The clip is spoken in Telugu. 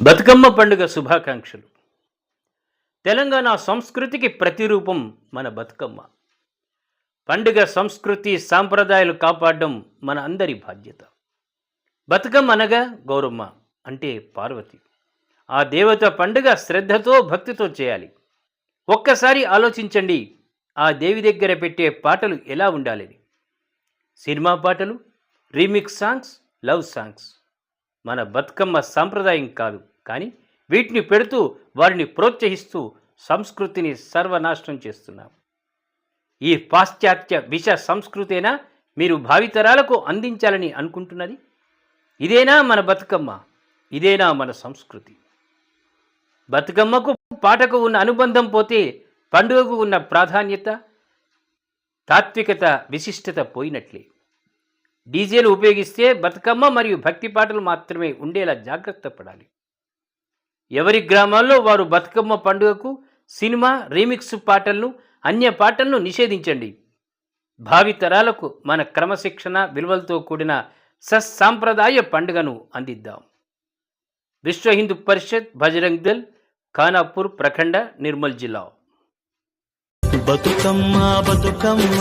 బతుకమ్మ పండుగ శుభాకాంక్షలు. తెలంగాణ సంస్కృతికి ప్రతిరూపం మన బతుకమ్మ. పండుగ సంస్కృతి సాంప్రదాయాలు కాపాడడం మన అందరి బాధ్యత. బతుకమ్మ అనగా గౌరమ్మ అంటే పార్వతి. ఆ దేవత పండుగ శ్రద్ధతో భక్తితో చేయాలి. ఒక్కసారి ఆలోచించండి ఆ దేవి దగ్గర పెట్టే పాటలు ఎలా ఉండాలని. సినిమా పాటలు రీమిక్స్ సాంగ్స్ లవ్ సాంగ్స్. మన బతుకమ్మ సాంప్రదాయం కాదు. కానీ వీటిని పెడుతూ వారిని ప్రోత్సహిస్తూ సంస్కృతిని సర్వనాశనం చేస్తున్నాం. ఈ పాశ్చాత్య విష సంస్కృతేనా మీరు భావితరాలకు అందించాలని అనుకుంటున్నది? ఇదేనా మన బతుకమ్మ? ఇదేనా మన సంస్కృతి? బతుకమ్మకు పాటకు ఉన్న అనుబంధం పోతే పండుగకు ఉన్న ప్రాధాన్యత తాత్వికత విశిష్టత పోయినట్లే. డీజేలు ఉపయోగిస్తే బతుకమ్మ మరియు భక్తి పాటలు మాత్రమే ఉండేలా జాగ్రత్త పడాలి. ఎవరి గ్రామాల్లో వారు బతుకమ్మ పండుగకు సినిమా రీమిక్స్ పాటలను అన్య పాటలను నిషేధించండి. భావితరాలకు మన క్రమశిక్షణ విలువలతో కూడిన సత్సాంప్రదాయ పండుగను అందిద్దాం. విశ్వ హిందూ పరిషత్ బజరంగ్ దల్ ఖానాపూర్ ప్రఖండ నిర్మల్ జిల్లా. బతుకమ్మ బతుకమ్మ.